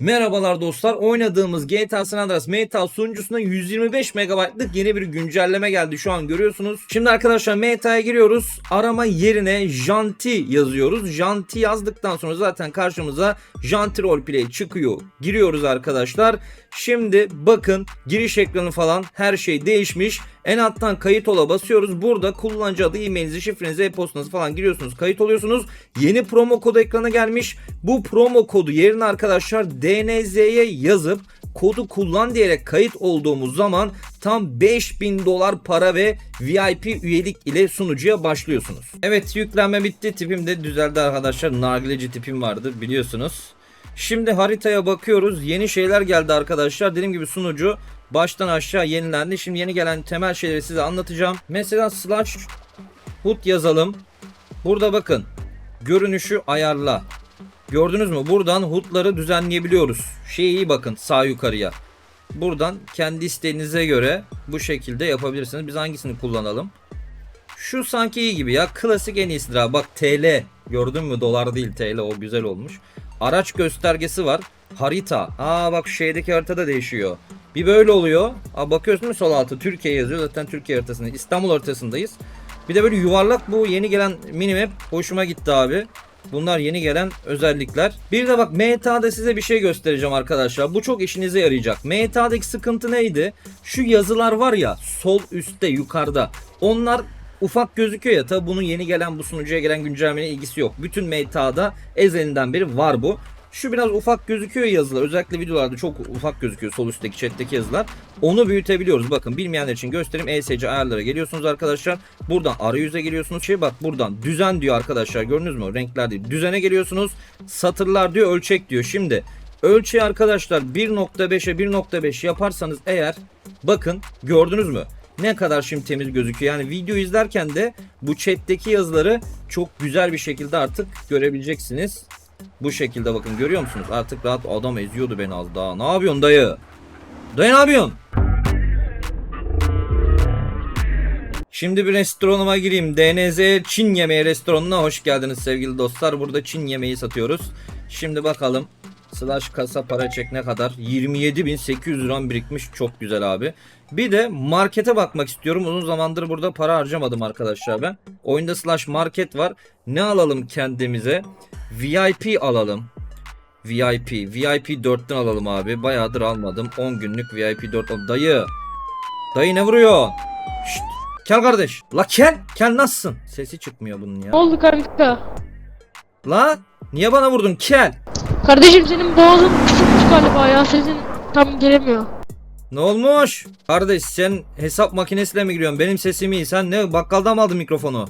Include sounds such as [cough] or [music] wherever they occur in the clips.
Merhabalar dostlar. Oynadığımız GTA San Andreas Meta sunucusuna 125 MB'lık yeni bir güncelleme geldi. Şu an görüyorsunuz. Şimdi arkadaşlar Meta'ya giriyoruz. Arama yerine Janti yazıyoruz. Janti yazdıktan sonra zaten karşımıza Janti Roleplay çıkıyor. Giriyoruz arkadaşlar. Şimdi bakın giriş ekranı falan her şey değişmiş. En alttan kayıt ola basıyoruz. Burada kullanıcı adı, e-mailinizi, şifrenizi, e-postanızı falan giriyorsunuz. Kayıt oluyorsunuz. Yeni promo kodu ekrana gelmiş. Bu promo kodu yerine arkadaşlar DNZ'ye yazıp kodu kullan diyerek kayıt olduğumuz zaman tam 5000 dolar para ve VIP üyelik ile sunucuya başlıyorsunuz. Evet yüklenme bitti. Tipim de düzeldi arkadaşlar. Nargileci tipim vardı biliyorsunuz. Şimdi haritaya bakıyoruz. Yeni şeyler geldi arkadaşlar. Dediğim gibi sunucu baştan aşağı yenilendi. Şimdi yeni gelen temel şeyleri size anlatacağım. Mesela slash hut yazalım. Burada bakın. Görünüşü ayarla. Gördünüz mü? Buradan hutları düzenleyebiliyoruz. Şeye iyi bakın sağ yukarıya. Buradan kendi isteğinize göre bu şekilde yapabilirsiniz. Biz hangisini kullanalım? Şu sanki iyi gibi ya. Klasik en iyisidir abi. Bak TL. Gördün mü? Dolar değil TL. O güzel olmuş. Araç göstergesi var. Harita. Aa bak şeydeki harita da değişiyor. Bir böyle oluyor. Aa, bakıyorsun sol altı Türkiye yazıyor. Zaten Türkiye haritasında. İstanbul haritasındayız. Bir de böyle yuvarlak bu yeni gelen minimap. Hoşuma gitti abi. Bunlar yeni gelen özellikler. Bir de bak MTA'da size bir şey göstereceğim arkadaşlar. Bu çok işinize yarayacak. MTA'daki sıkıntı neydi? Şu yazılar var ya sol üstte yukarıda. Onlar ufak gözüküyor ya tabi bunun yeni gelen bu sunucuya gelen güncellemenin ilgisi yok. Bütün MTA'da ezelinden beri var bu. Şu biraz ufak gözüküyor yazılar. Özellikle videolarda çok ufak gözüküyor sol üstteki chatteki yazılar. Onu büyütebiliyoruz. Bakın bilmeyenler için göstereyim. ESC ayarlara geliyorsunuz arkadaşlar. Buradan arayüze geliyorsunuz. Şey bak buradan düzen diyor arkadaşlar. Gördünüz mü? Renkler değil. Düzene geliyorsunuz. Satırlar diyor. Ölçek diyor. Şimdi ölçeği arkadaşlar 1.5'e 1.5 yaparsanız eğer bakın gördünüz mü? ne kadar şimdi temiz gözüküyor. Yani video izlerken de bu chat'teki yazıları çok güzel bir şekilde artık görebileceksiniz. Bu şekilde bakın görüyor musunuz? Artık rahat adam eziyordu beni az daha. Ne yapıyorsun dayı? Dayı ne yapıyorsun? Şimdi bir restoranıma gireyim. DNZ Çin yemeği restoranına hoş geldiniz sevgili dostlar. Burada Çin yemeği satıyoruz. Şimdi bakalım. Slash kasa para çek ne kadar? 27.800 liram birikmiş. Çok güzel abi. Bir de markete bakmak istiyorum. Uzun zamandır burada para harcamadım arkadaşlar ben. Oyunda slash market var. Ne alalım kendimize? VIP alalım. VIP. VIP 4'ten alalım abi. Bayağıdır almadım. 10 günlük VIP 4 al- Dayı. Dayı ne vuruyor? Şşt. Kel kardeş. La kel. Kel nasılsın? Sesi çıkmıyor bunun ya. Ne oldu kanka? La niye bana vurdun kel? Kardeşim senin boğazın kısılmış galiba ya sesin tam gelemiyor. Ne olmuş? Kardeş sen hesap makinesiyle mi giriyorsun? Benim sesim iyi. Sen ne bakkaldan mı aldın mikrofonu?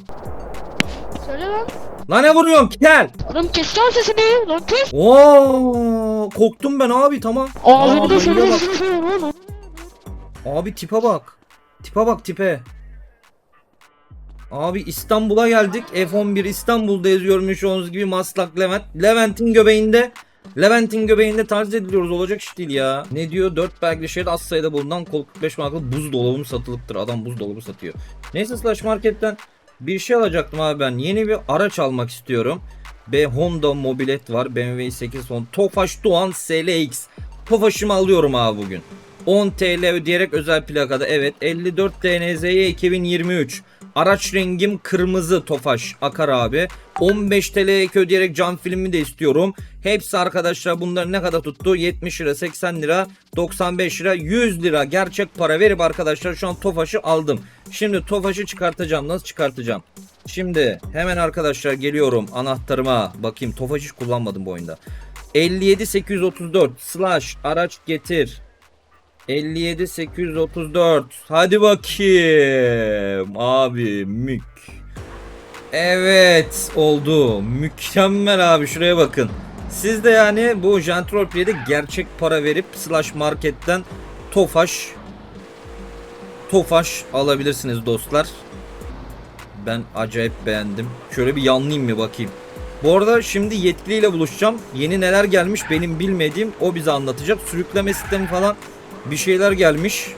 Lan. La ne vuruyorsun kel? Oğlum kes lan sesini. Lan kes. Oo, korktum ben abi tamam. Ağzını da dayıya bak. Abi tipe bak. Tipe bak tipe. Abi İstanbul'a geldik. F11 İstanbul'da yazıyormuş olduğunuz gibi Maslak Levent. Levent'in göbeğinde Levent'in göbeğinde tarz ediliyoruz olacak iş değil ya. Ne diyor? 4 belgeli şehir az sayıda bulunan kol 45 markalı buzdolabım satılıktır. Adam buzdolabı satıyor. Neyse Slash Market'ten bir şey alacaktım abi ben. Yeni bir araç almak istiyorum. B Honda Mobilet var. BMW 8 son. Tofaş Doğan SLX. Tofaş'ımı alıyorum abi bugün. 10 TL ödeyerek özel plakada evet 54 DNZ'ye 2023 Araç rengim kırmızı Tofaş Akar abi. 15 TL ek ödeyerek cam filmi de istiyorum. Hepsi arkadaşlar bunların ne kadar tuttu? 70 lira 80 lira 95 lira 100 lira. Gerçek para verip arkadaşlar şu an Tofaş'ı aldım. Şimdi Tofaş'ı çıkartacağım. Nasıl çıkartacağım? Şimdi hemen arkadaşlar geliyorum anahtarıma. Bakayım Tofaş hiç kullanmadım bu oyunda. 57834 slash araç getir 57 834. Hadi bakayım. Abi mük. Evet oldu. Mükemmel abi şuraya bakın. Siz de yani bu Jantrol Play'de gerçek para verip slash marketten Tofaş Tofaş alabilirsiniz dostlar. Ben acayip beğendim. Şöyle bir yanlayayım mı bakayım. Bu arada şimdi yetkiliyle buluşacağım. Yeni neler gelmiş benim bilmediğim o bize anlatacak. Sürükleme sistemi falan bir şeyler gelmiş.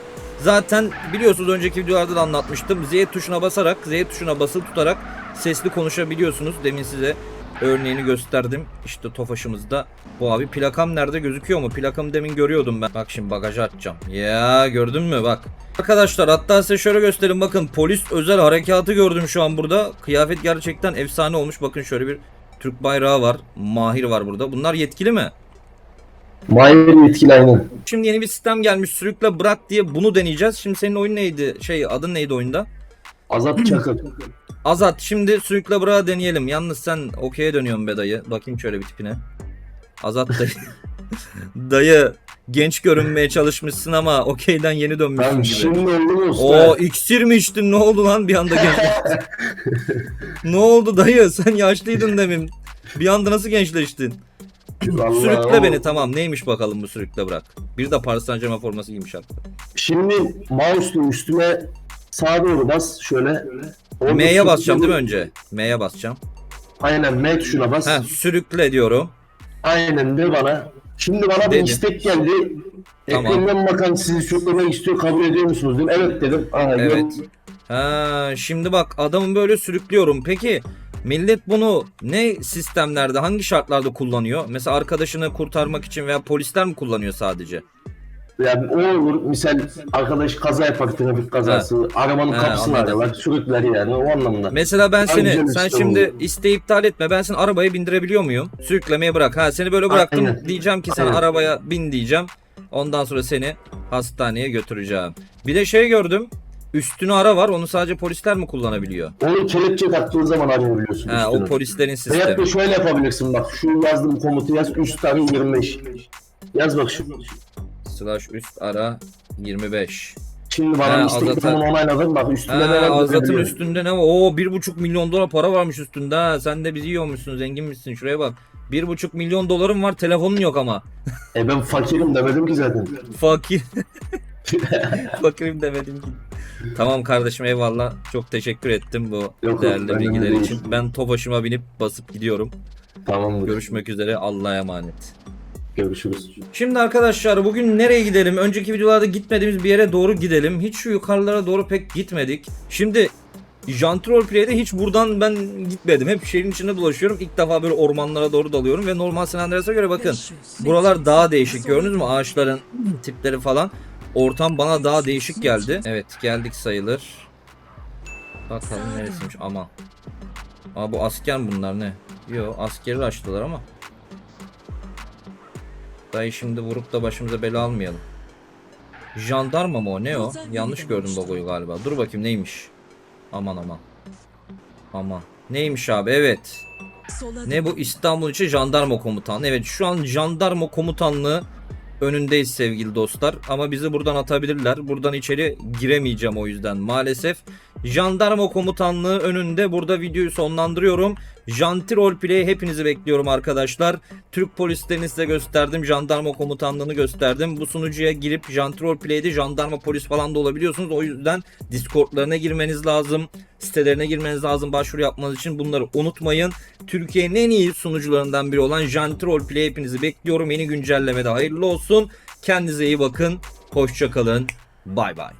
Zaten biliyorsunuz önceki videolarda da anlatmıştım. Z tuşuna basarak, Z tuşuna basılı tutarak sesli konuşabiliyorsunuz. Demin size örneğini gösterdim. İşte Tofaş'ımızda bu abi. Plakam nerede gözüküyor mu? Plakamı demin görüyordum ben. Bak şimdi bagajı açacağım. Ya gördün mü bak. Arkadaşlar hatta size şöyle göstereyim bakın polis özel harekatı gördüm şu an burada. Kıyafet gerçekten efsane olmuş. Bakın şöyle bir Türk bayrağı var. Mahir var burada. Bunlar yetkili mi? Mahir yetkili aynen. Şimdi yeni bir sistem gelmiş. Sürükle bırak diye bunu deneyeceğiz. Şimdi senin oyun neydi? Şey adın neydi oyunda? Azat [clears throat] Çakır. Azat şimdi sürükle bırak deneyelim. Yalnız sen okey'e dönüyorsun be dayı. Bakayım şöyle bir tipine. Azat dayı. [laughs] dayı genç görünmeye çalışmışsın ama okey'den yeni dönmüşsün Tamam gibi. şimdi oldu mu usta? Oo iksir mi içtin? Ne oldu lan bir anda genç? [laughs] ne oldu dayı? Sen yaşlıydın demin. Bir anda nasıl gençleştin? Vallahi sürükle o- beni tamam. Neymiş bakalım bu sürükle bırak. Bir de Paris Saint Germain forması giymiş artık. Şimdi mouse'un üstüne sağa doğru bas şöyle. Orada M'ye basacağım değil mi önce? M'ye basacağım. Aynen M tuşuna bas. Heh, sürükle diyorum. Aynen de bana. Şimdi bana bir istek geldi. Tamam. Ekrandan bakan sizi sürüklemek istiyor kabul ediyor musunuz dedim. Evet dedim. Aha, Evet. Ha, şimdi bak adamı böyle sürüklüyorum. Peki millet bunu ne sistemlerde, hangi şartlarda kullanıyor? Mesela arkadaşını kurtarmak için veya polisler mi kullanıyor sadece? Yani o olur. Misal arkadaş kaza yapar trafik kazası. Arabanın Ha, kapısını anladım. ararlar. Sürükler yani o anlamda. Mesela ben seni, sen şimdi olur. isteği iptal etme. Ben seni arabaya bindirebiliyor muyum? Sürüklemeye bırak. Ha seni böyle bıraktım. Aynen. Diyeceğim ki sana arabaya bin diyeceğim. Ondan sonra seni hastaneye götüreceğim. Bir de şey gördüm. Üstünü ara var. Onu sadece polisler mi kullanabiliyor? Onu kelepçe taktığın zaman arayabiliyorsun. Ha, o polislerin Veyahut sistemi. da şöyle yapabilirsin bak. Şu yazdığım komutu yaz. Üst tane 25. Yaz bak şu. Slash üst ara 25. Şimdi Ha, bana Azat'a- tamamını onayladın. Bak üstünde ne Ha, var? Azat'ın görebiliyorum. üstünde ne var? Oo 1,5 milyon dolar para varmış üstünde ha. Sen de bizi yiyormuşsun zengin misin şuraya bak. 1,5 milyon dolarım var telefonun yok ama. E ben fakirim demedim ki zaten. Fakir. [laughs] Fakirim demedim ki. Tamam kardeşim eyvallah. Çok teşekkür ettim bu yok, değerli önemli bilgiler için. Ben Tofaş'ıma binip basıp gidiyorum. Tamamdır. Görüşmek üzere. Allah'a emanet. Görüşürüz. Şimdi arkadaşlar bugün nereye gidelim? Önceki videolarda gitmediğimiz bir yere doğru gidelim. Hiç şu yukarılara doğru pek gitmedik. Şimdi Jantrol Play'de hiç buradan ben gitmedim. Hep şehrin içinde dolaşıyorum. İlk defa böyle ormanlara doğru dalıyorum ve normal San Andreas'a göre bakın. Buralar daha değişik. Gördünüz mü ağaçların tipleri falan. Ortam bana daha değişik geldi. Evet geldik sayılır. Bakalım neresiymiş ama. Aa bu asker bunlar ne? Yo askeri açtılar ama. Dayı şimdi vurup da başımıza bela almayalım. Jandarma mı o ne o? Yanlış gördüm logoyu galiba. Dur bakayım neymiş. Aman aman. Aman. Neymiş abi evet. Ne bu İstanbul için jandarma komutanlığı. Evet şu an jandarma komutanlığı önündeyiz sevgili dostlar. Ama bizi buradan atabilirler. Buradan içeri giremeyeceğim o yüzden maalesef. Jandarma komutanlığı önünde burada videoyu sonlandırıyorum. Janti Roleplay hepinizi bekliyorum arkadaşlar. Türk polislerini size gösterdim. Jandarma komutanlığını gösterdim. Bu sunucuya girip Janti Roleplay'de jandarma polis falan da olabiliyorsunuz. O yüzden Discord'larına girmeniz lazım. Sitelerine girmeniz lazım başvuru yapmanız için. Bunları unutmayın. Türkiye'nin en iyi sunucularından biri olan Janti Roleplay hepinizi bekliyorum. Yeni güncellemede hayırlı olsun. Kendinize iyi bakın. Hoşçakalın. Bay bay.